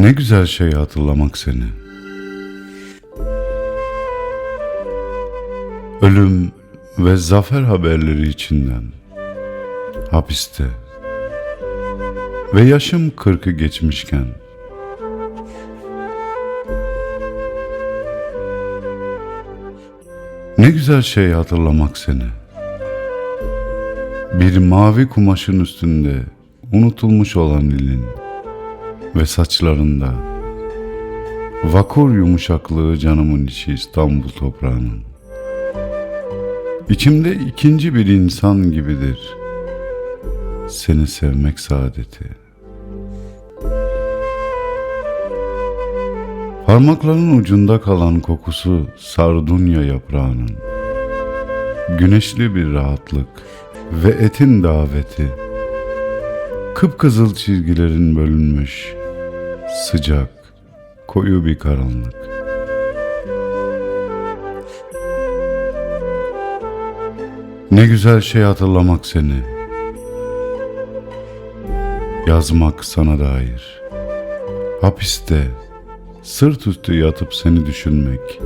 Ne güzel şey hatırlamak seni. Ölüm ve zafer haberleri içinden. Hapiste. Ve yaşım kırkı geçmişken. Ne güzel şey hatırlamak seni. Bir mavi kumaşın üstünde unutulmuş olan ilin ve saçlarında vakur yumuşaklığı canımın içi İstanbul toprağının. İçimde ikinci bir insan gibidir. Seni sevmek saadeti. Parmakların ucunda kalan kokusu sardunya yaprağının. Güneşli bir rahatlık ve etin daveti. Kıpkızıl çizgilerin bölünmüş, sıcak, koyu bir karanlık. Ne güzel şey hatırlamak seni. Yazmak sana dair. Hapiste, sırt üstü yatıp seni düşünmek.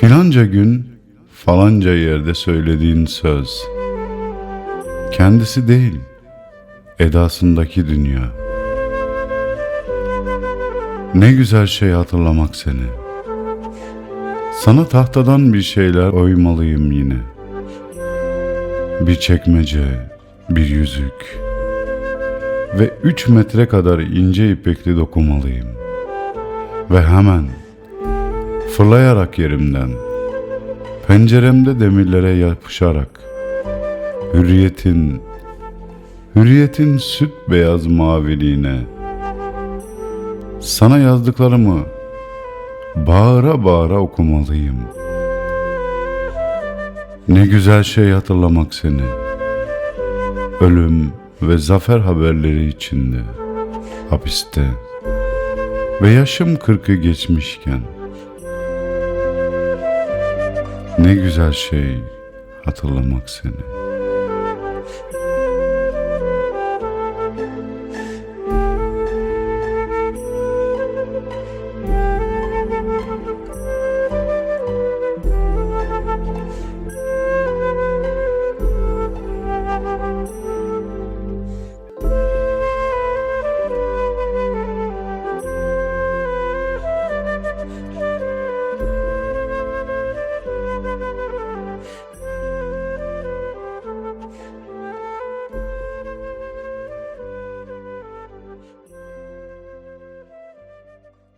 Filanca gün, falanca yerde söylediğin söz. Kendisi değil, edasındaki dünya. Ne güzel şey hatırlamak seni. Sana tahtadan bir şeyler oymalıyım yine. Bir çekmece, bir yüzük ve üç metre kadar ince ipekli dokumalıyım. Ve hemen fırlayarak yerimden, penceremde demirlere yapışarak, hürriyetin, hürriyetin süt beyaz maviliğine, sana yazdıklarımı bağıra bağıra okumalıyım. Ne güzel şey hatırlamak seni. Ölüm ve zafer haberleri içinde, hapiste ve yaşım kırkı geçmişken. Ne güzel şey hatırlamak seni.